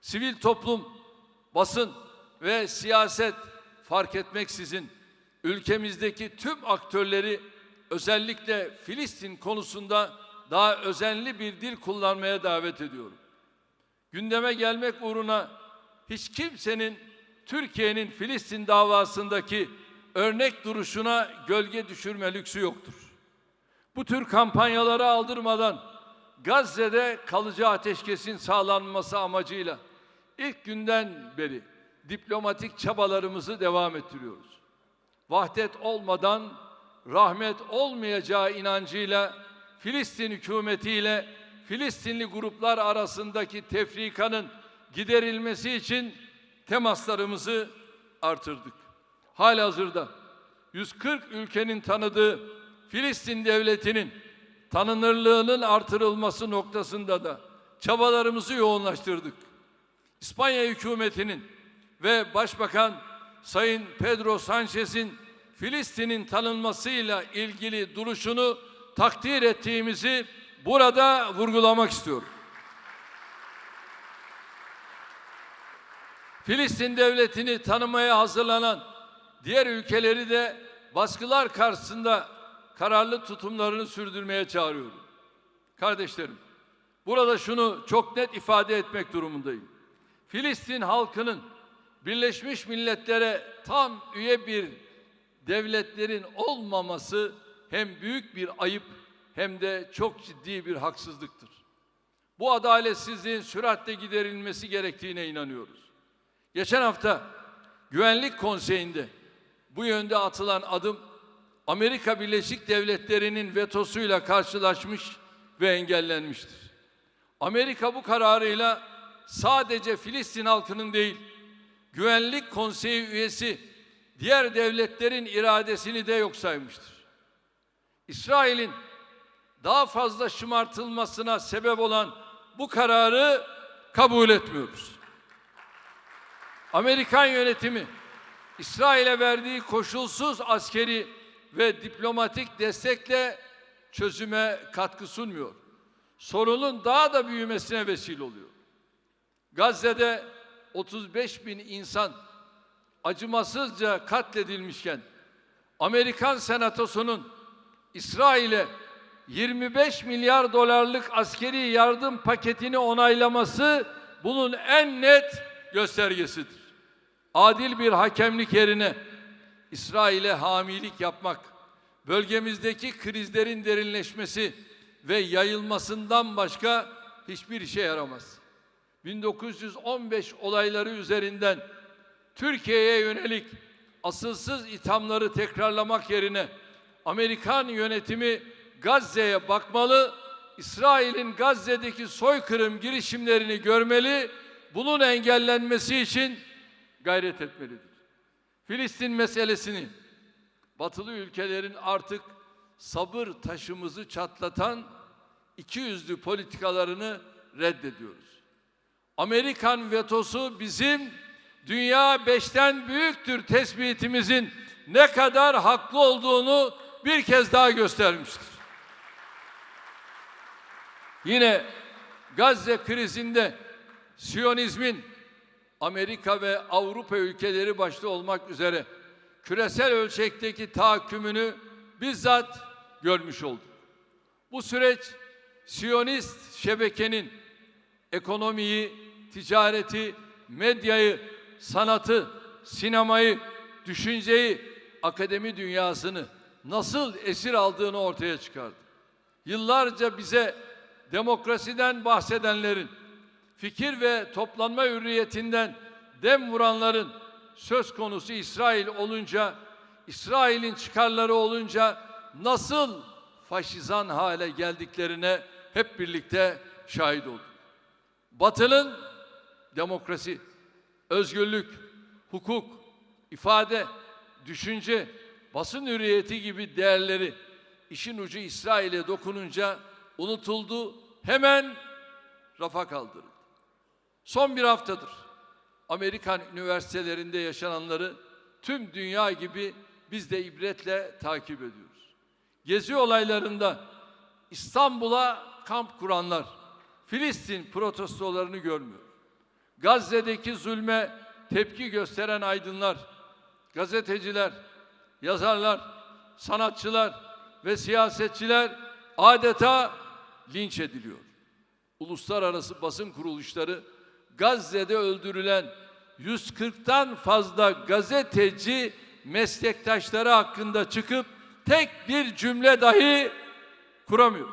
Sivil toplum, basın ve siyaset fark etmeksizin ülkemizdeki tüm aktörleri özellikle Filistin konusunda daha özenli bir dil kullanmaya davet ediyorum. Gündeme gelmek uğruna hiç kimsenin Türkiye'nin Filistin davasındaki örnek duruşuna gölge düşürme lüksü yoktur. Bu tür kampanyalara aldırmadan Gazze'de kalıcı ateşkesin sağlanması amacıyla ilk günden beri diplomatik çabalarımızı devam ettiriyoruz. Vahdet olmadan rahmet olmayacağı inancıyla Filistin hükümetiyle Filistinli gruplar arasındaki tefrikanın giderilmesi için temaslarımızı artırdık. Halihazırda 140 ülkenin tanıdığı Filistin devletinin tanınırlığının artırılması noktasında da çabalarımızı yoğunlaştırdık. İspanya hükümetinin ve Başbakan Sayın Pedro Sanchez'in Filistin'in tanınmasıyla ilgili duruşunu takdir ettiğimizi burada vurgulamak istiyorum. Filistin devletini tanımaya hazırlanan diğer ülkeleri de baskılar karşısında kararlı tutumlarını sürdürmeye çağırıyorum. Kardeşlerim, burada şunu çok net ifade etmek durumundayım. Filistin halkının Birleşmiş Milletler'e tam üye bir devletlerin olmaması hem büyük bir ayıp hem de çok ciddi bir haksızlıktır. Bu adaletsizliğin süratle giderilmesi gerektiğine inanıyoruz. Geçen hafta Güvenlik Konseyi'nde bu yönde atılan adım Amerika Birleşik Devletleri'nin vetosuyla karşılaşmış ve engellenmiştir. Amerika bu kararıyla sadece Filistin halkının değil, Güvenlik Konseyi üyesi diğer devletlerin iradesini de yok saymıştır. İsrail'in daha fazla şımartılmasına sebep olan bu kararı kabul etmiyoruz. Amerikan yönetimi İsrail'e verdiği koşulsuz askeri ve diplomatik destekle çözüme katkı sunmuyor. Sorunun daha da büyümesine vesile oluyor. Gazze'de 35 bin insan acımasızca katledilmişken Amerikan Senatosu'nun İsrail'e 25 milyar dolarlık askeri yardım paketini onaylaması bunun en net göstergesidir. Adil bir hakemlik yerine İsrail'e hamilik yapmak, bölgemizdeki krizlerin derinleşmesi ve yayılmasından başka hiçbir işe yaramaz. 1915 olayları üzerinden Türkiye'ye yönelik asılsız ithamları tekrarlamak yerine Amerikan yönetimi Gazze'ye bakmalı, İsrail'in Gazze'deki soykırım girişimlerini görmeli, bunun engellenmesi için gayret etmelidir. Filistin meselesini batılı ülkelerin artık sabır taşımızı çatlatan iki yüzlü politikalarını reddediyoruz. Amerikan vetosu bizim dünya beşten büyüktür tespitimizin ne kadar haklı olduğunu bir kez daha göstermiştir. Yine Gazze krizinde Siyonizmin Amerika ve Avrupa ülkeleri başta olmak üzere küresel ölçekteki tahakkümünü bizzat görmüş olduk. Bu süreç Siyonist şebekenin ekonomiyi, ticareti, medyayı, sanatı, sinemayı, düşünceyi, akademi dünyasını nasıl esir aldığını ortaya çıkardı. Yıllarca bize demokrasiden bahsedenlerin, fikir ve toplanma hürriyetinden dem vuranların söz konusu İsrail olunca, İsrail'in çıkarları olunca nasıl faşizan hale geldiklerine hep birlikte şahit olduk. Batı'nın demokrasi, özgürlük, hukuk, ifade, düşünce, basın hürriyeti gibi değerleri işin ucu İsrail'e dokununca unutuldu, hemen rafa kaldırıldı. Son bir haftadır Amerikan üniversitelerinde yaşananları tüm dünya gibi biz de ibretle takip ediyoruz. Gezi olaylarında İstanbul'a kamp kuranlar Filistin protestolarını görmüyor. Gazze'deki zulme tepki gösteren aydınlar, gazeteciler, yazarlar, sanatçılar ve siyasetçiler adeta linç ediliyor. Uluslararası basın kuruluşları Gazze'de öldürülen 140'tan fazla gazeteci meslektaşları hakkında çıkıp tek bir cümle dahi kuramıyor.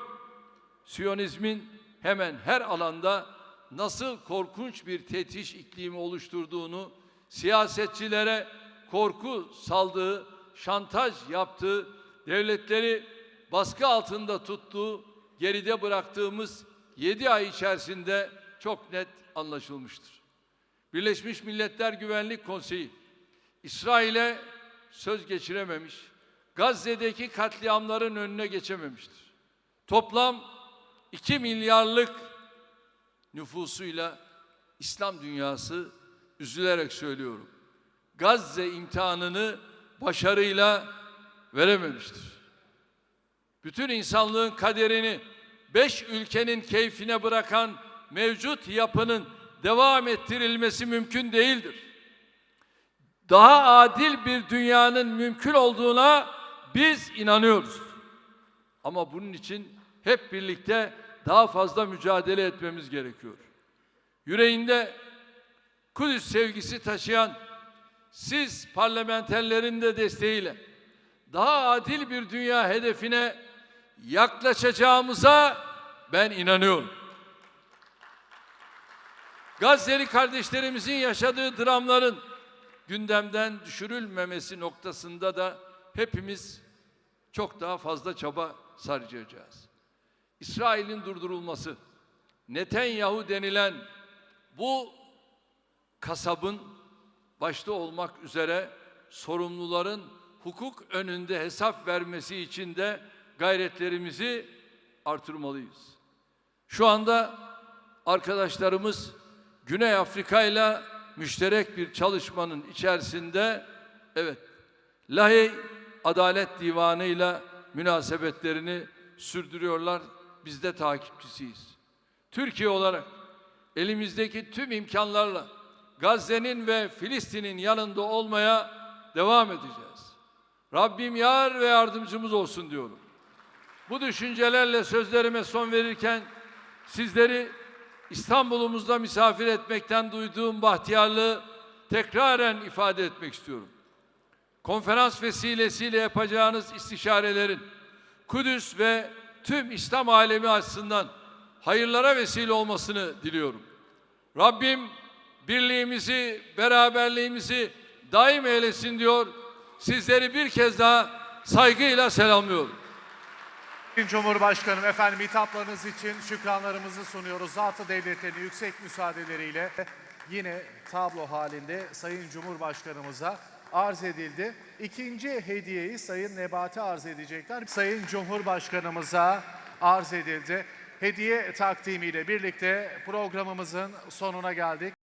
Siyonizmin hemen her alanda nasıl korkunç bir tetiş iklimi oluşturduğunu, siyasetçilere korku saldığı, şantaj yaptığı, devletleri baskı altında tuttuğu, geride bıraktığımız 7 ay içerisinde çok net anlaşılmıştır. Birleşmiş Milletler Güvenlik Konseyi İsrail'e söz geçirememiş, Gazze'deki katliamların önüne geçememiştir. Toplam 2 milyarlık nüfusuyla İslam dünyası üzülerek söylüyorum. Gazze imtihanını başarıyla verememiştir. Bütün insanlığın kaderini beş ülkenin keyfine bırakan mevcut yapının devam ettirilmesi mümkün değildir. Daha adil bir dünyanın mümkün olduğuna biz inanıyoruz. Ama bunun için hep birlikte daha fazla mücadele etmemiz gerekiyor. Yüreğinde Kudüs sevgisi taşıyan siz parlamenterlerin de desteğiyle daha adil bir dünya hedefine yaklaşacağımıza ben inanıyorum. Gazze'li kardeşlerimizin yaşadığı dramların gündemden düşürülmemesi noktasında da hepimiz çok daha fazla çaba sarcayacağız. İsrail'in durdurulması, Netanyahu denilen bu kasabın başta olmak üzere sorumluların hukuk önünde hesap vermesi için de gayretlerimizi artırmalıyız. Şu anda arkadaşlarımız Güney Afrika ile müşterek bir çalışmanın içerisinde evet Lahey Adalet Divanı ile münasebetlerini sürdürüyorlar. Biz de takipçisiyiz. Türkiye olarak elimizdeki tüm imkanlarla Gazze'nin ve Filistin'in yanında olmaya devam edeceğiz. Rabbim yar ve yardımcımız olsun diyorum. Bu düşüncelerle sözlerime son verirken sizleri İstanbul'umuzda misafir etmekten duyduğum bahtiyarlığı tekraren ifade etmek istiyorum. Konferans vesilesiyle yapacağınız istişarelerin Kudüs ve tüm İslam alemi açısından hayırlara vesile olmasını diliyorum. Rabbim birliğimizi, beraberliğimizi daim eylesin diyor. Sizleri bir kez daha saygıyla selamlıyorum. Sayın Cumhurbaşkanım efendim hitaplarınız için şükranlarımızı sunuyoruz. Zatı devletlerini yüksek müsaadeleriyle yine tablo halinde Sayın Cumhurbaşkanımıza arz edildi. İkinci hediyeyi Sayın Nebati arz edecekler. Sayın Cumhurbaşkanımıza arz edildi. Hediye takdimiyle birlikte programımızın sonuna geldik.